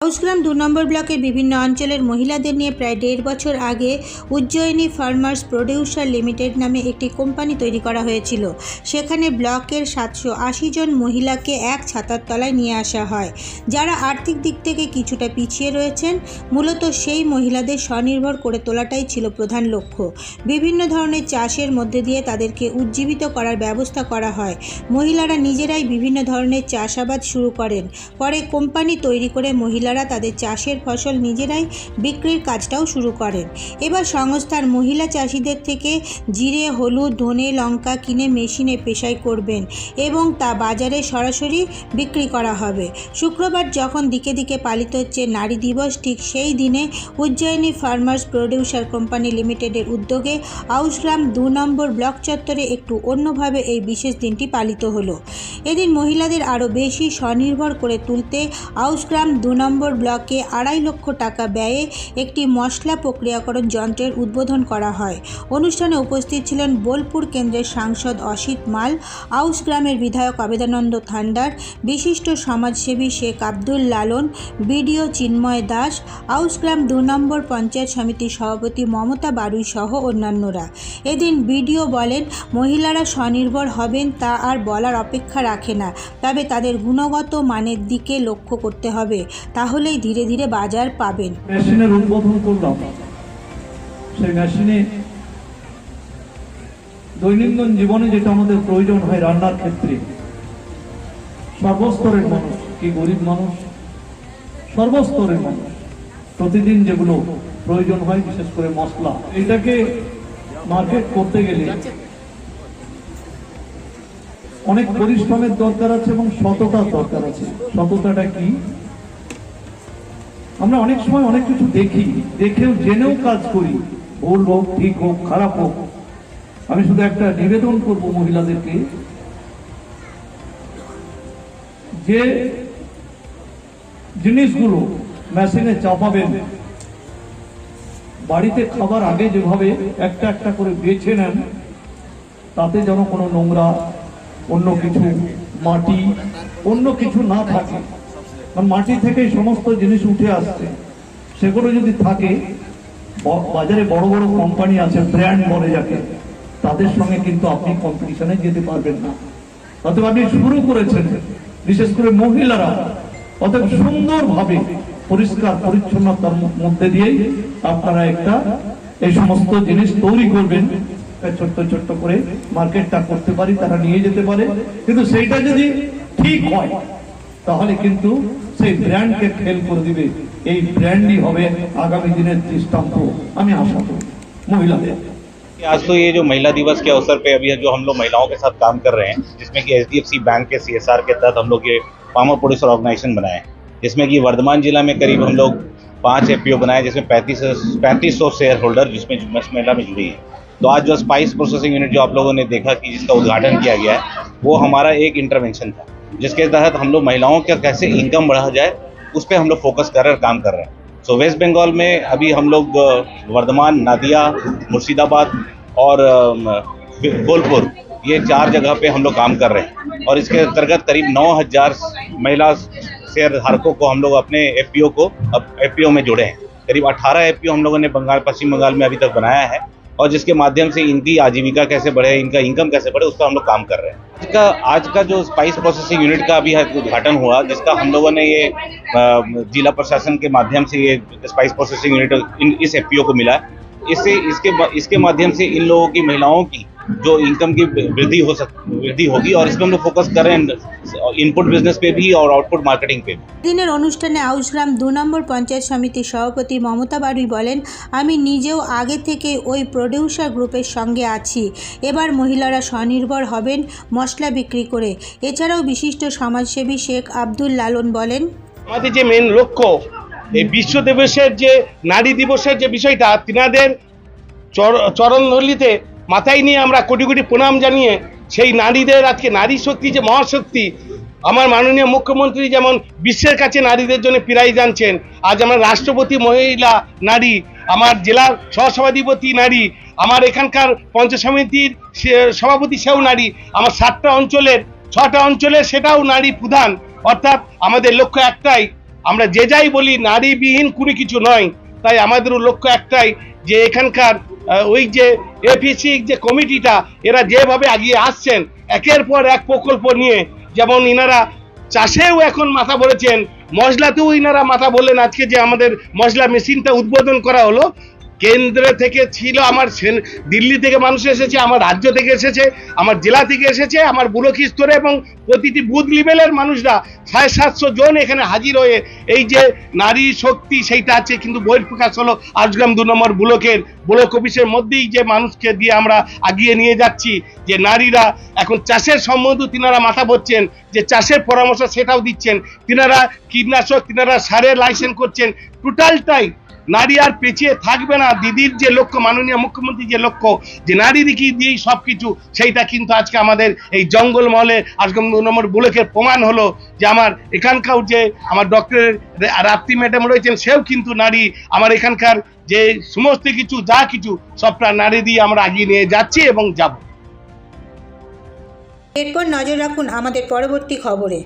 হাউসগ্রাম দু নম্বর ব্লকের বিভিন্ন অঞ্চলের মহিলাদের নিয়ে প্রায় দেড় বছর আগে উজ্জয়িনী ফার্মার্স প্রডিউসার লিমিটেড নামে একটি কোম্পানি তৈরি করা হয়েছিল। সেখানে ব্লকের সাতশো আশি জন মহিলাকে এক ছাতার তলায় নিয়ে আসা হয়, যারা আর্থিক দিক থেকে কিছুটা পিছিয়ে রয়েছেন। মূলত সেই মহিলাদের স্বনির্ভর করে তোলাটাই ছিল প্রধান লক্ষ্য। বিভিন্ন ধরনের চাষের মধ্যে দিয়ে তাদেরকে উজ্জীবিত করার ব্যবস্থা করা হয়। মহিলারা নিজেরাই বিভিন্ন ধরনের চাষাবাদ শুরু করেন। পরে কোম্পানি তৈরি করে মহিলারা তাদের চাষের ফসল নিজেরাই বিক্রির কাজটাও শুরু করেন। এবার সংস্থার মহিলা চাষিদের থেকে জিরে, হলুদ, ধনে, লঙ্কা কিনে মেশিনে পেশাই করবেন এবং তা বাজারে সরাসরি বিক্রি করা হবে। শুক্রবার যখন দিকে দিকে পালিত হচ্ছে নারী দিবস, ঠিক সেই দিনে উজ্জয়িনী ফার্মার্স প্রডিউসার কোম্পানি লিমিটেডের উদ্যোগে আউসগ্রাম দু নম্বর ব্লক চত্বরে একটু অন্যভাবে এই বিশেষ দিনটি পালিত হলো। এদিন মহিলাদের আরও বেশি স্বনির্ভর করে তুলতে আউসগ্রাম দু নম্বর ব্লকে আড়াই লক্ষ টাকা ব্যয়ে একটি মশলা প্রক্রিয়াকরণ যন্ত্রের উদ্বোধন করা হয়। অনুষ্ঠানে উপস্থিত ছিলেন বোলপুর কেন্দ্রের সাংসদ অসিত মাল আউস গ্রামের বিধায়ক আবেদানন্দ থান্ডার, বিশিষ্ট সমাজসেবী শেখ আব্দুল লালন, বিডিও চিন্ময় দাস আউসগ্রাম দু নম্বর পঞ্চায়েত সমিতির সভাপতি মমতা বারুই সহ অন্যান্যরা। এদিন বিডিও বলেন, মহিলারা স্বনির্ভর হবেন তা আর বলার অপেক্ষা রাখে না, তবে তাদের গুণগত মানের দিকে লক্ষ্য করতে হবে। তাহলেই ধীরে ধীরে বাজার পাবেন। মেশিনের উদ্বোধন করলাম সেই মেশিনে দৈনন্দিন জীবনে যেটা আমাদের প্রয়োজন হয় রান্নার ক্ষেত্রে, সর্বস্তরের মানুষ, কি গরিব মানুষ? সর্বস্তরের মানুষ। প্রতিদিন যেগুলো প্রয়োজন হয়, বিশেষ করে মশলা, এটাকে মার্কেট করতে গেলে অনেক পরিশ্রমের দরকার আছে এবং সততার দরকার আছে। সততাটা কি? আমরা অনেক সময় অনেক কিছু দেখি, দেখেও জেনেও কাজ করি। ভুল হোক, ঠিক হোক, খারাপ হোক। আমি শুধু একটা নিবেদন করব মহিলাদেরকে যে জিনিসগুলো মেশিনে চাপাবেন, বাড়িতে খাবার আগে যেভাবে একটা একটা করে বেছে নেন, তাতে যেন কোনো নোংরা, অন্য কিছু, মাটি, অন্য কিছু না থাকে। কারণ মাটি থেকে সমস্ত জিনিস উঠে আসছে। সেগুলো যদি থাকে বাজারে বড় বড় কোম্পানি আছে ব্র্যান্ড বলে যাকে, তাদের সঙ্গে কিন্তু আপনি কম্পিটিশনে যেতে পারবেন না। অতএব আপনি শুরু করেছেন, বিশেষ করে মহিলারা, অতএব সুন্দরভাবে পরিষ্কার পরিচ্ছন্নতার মধ্যে দিয়েই আপনারা একটা এই সমস্ত জিনিস তৈরি করবেন। ছোট্ট ছোট্ট করে মার্কেটটা করতে পারি, তারা নিয়ে যেতে পারে। কিন্তু সেইটা যদি ঠিক হয় তাহলে কিন্তু সেই ব্র্যান্ডকে ফেল করে দিবে এই ব্র্যান্ডই হবে আগামী দিনের দৃষ্টান্ত আমি আশা করি মহিলাদের आज तो ये जो महिला दिवस के अवसर पे अभी जो हम लोग महिलाओं के साथ काम कर रहे हैं जिसमें कि एच बैंक के सी के तहत हम लोग ये फार्मर प्रोड्यूसर ऑर्गेनाइजेशन बनाए हैं जिसमें कि वर्धमान जिला में करीब हम लोग पाँच एफ बनाए जिसमें पैंतीस पैंतीस सौ शेयर होल्डर जिसमें जिस महिला में जुड़ी है तो आज जो स्पाइस प्रोसेसिंग यूनिट जो आप लोगों ने देखा कि जिसका उद्घाटन किया गया है वो हमारा एक इंटरवेंशन था जिसके तहत हम लोग महिलाओं का कैसे इनकम बढ़ा जाए, उस पर हम लोग फोकस कर रहे हैं, काम कर रहे हैं। सो वेस्ट बंगाल में अभी हम लोग वर्धमान, नादिया, मुर्शिदाबाद और बोलपुर, ये चार जगह पे हम लोग काम कर रहे हैं। और इसके अंतर्गत करीब 9000 महिला शेयर धारकों को हम लोग अपने एफपीओ को, अब एफपीओ में जोड़े हैं। करीब 18 एफ़ हम लोगों ने बंगाल, पश्चिम बंगाल में अभी तक बनाया है। और जिसके माध्यम से इनकी आजीविका कैसे बढ़े, इनका इनकम कैसे बढ़े उस पर हम लोग काम कर रहे हैं। आज का आज का जो स्पाइस प्रोसेसिंग यूनिट का अभी उद्घाटन हुआ, जिसका हम लोगों ने ये जिला प्रशासन के माध्यम से ये स्पाइस प्रोसेसिंग यूनिट इन, इस एफ़ को मिला इससे, इसके इसके माध्यम से इन लोगों की महिलाओं की जो इनकम की वृद्धि हो सक वृद्धि होगी और इस पर हम लोग फोकस कर रहे हैं इनपुट बिजनेस पे भी और आउटपुट मार्केटिंग पे भी দিনের অনুষ্ঠানে আউসগ্রাম দু নম্বর পঞ্চায়েত সমিতির সভাপতি মমতা বাড়ুই বলেন আমি নিজেও আগে থেকে ওই প্রডিউসার গ্রুপের সঙ্গে আছি এবার মহিলারা স্বনির্ভর হবেন মশলা বিক্রি করে এছাড়াও বিশিষ্ট সমাজসেবী শেখ আব্দুল লালন বলেন আমাদের যে মেন লক্ষ্য এই বিশ্ব দিবসের যে নারী দিবসের যে বিষয়টা তিনাদের চর- চরণধলিতে মাথায় নিয়ে আমরা কোটি কোটি প্রণাম জানিয়ে সেই নারীদের আজকে নারী শক্তি যে মহাশক্তি, আমার মাননীয় মুখ্যমন্ত্রী যেমন বিশ্বের কাছে নারীদের জন্য প্রাইজ আনছেন, আজ আমার রাষ্ট্রপতি মহিলা নারী, আমার জেলার সহসভাধিপতি নারী, আমার এখানকার পঞ্চায়েত সমিতির সভাপতি সেও নারী, আমার সাতটা অঞ্চলের, ছটা অঞ্চলের সেটাও নারী প্রধান। অর্থাৎ আমাদের লক্ষ্য একটাই, আমরা যে যাই বলি, নারীবিহীন কোনো কিছু নয়। তাই আমাদেরও লক্ষ্য একটাই যে এখানকার ওই যে এপিসি যে কমিটিটা, এরা যেভাবে আগিয়ে আসছেন, একের পর এক প্রকল্প নিয়ে, যেমন ইনারা চাষেও এখন মাথা বলেছেন, মশলাতেও ইনারা মাথা বললেন আজকে যে আমাদের মশলা মেশিনটা উদ্বোধন করা হলো কেন্দ্র থেকে ছিল আমার দিল্লি থেকে মানুষ এসেছে, আমার রাজ্য থেকে এসেছে, আমার জেলা থেকে এসেছে, আমার বুলক স্তরে এবং প্রতিটি বুথ লেভেলের মানুষরা সাড়ে সাতশো জন এখানে হাজির হয়ে এই যে নারী শক্তি সেইটা আছে, কিন্তু বইয়ের প্রকাশ হলো আজগ্রাম দু নম্বর ব্লকের, ব্লক অফিসের মধ্যেই যে মানুষকে দিয়ে আমরা আগিয়ে নিয়ে যাচ্ছি, যে নারীরা এখন চাষের সম্বন্ধে তিনারা মাথা বলছেন যে চাষের পরামর্শ সেটাও দিচ্ছেন, তিনারা কীটনাশক, তিনারা সারের লাইসেন্স করছেন টোটালটাই নারী আর পেছিয়ে থাকবে না। দিদির যে লক্ষ্য, মাননীয় মুখ্যমন্ত্রী যে লক্ষ্য, যে নারীদিকে দিয়েই সব কিছু সেইটা কিন্তু আজকে আমাদের এই জঙ্গলমহলে, আজকে দু নম্বর বুলেকের প্রমাণ হলো যে আমার এখানকার যে আমার ডক্টরের রাত্রি ম্যাডাম রয়েছেন, সেও কিন্তু নারী। আমার এখানকার যে সমস্ত কিছু, যা কিছু সবটা নারী দিয়ে আমরা এগিয়ে নিয়ে যাচ্ছি এবং যাব। এরপর নজর রাখুন আমাদের পরবর্তী খবরে।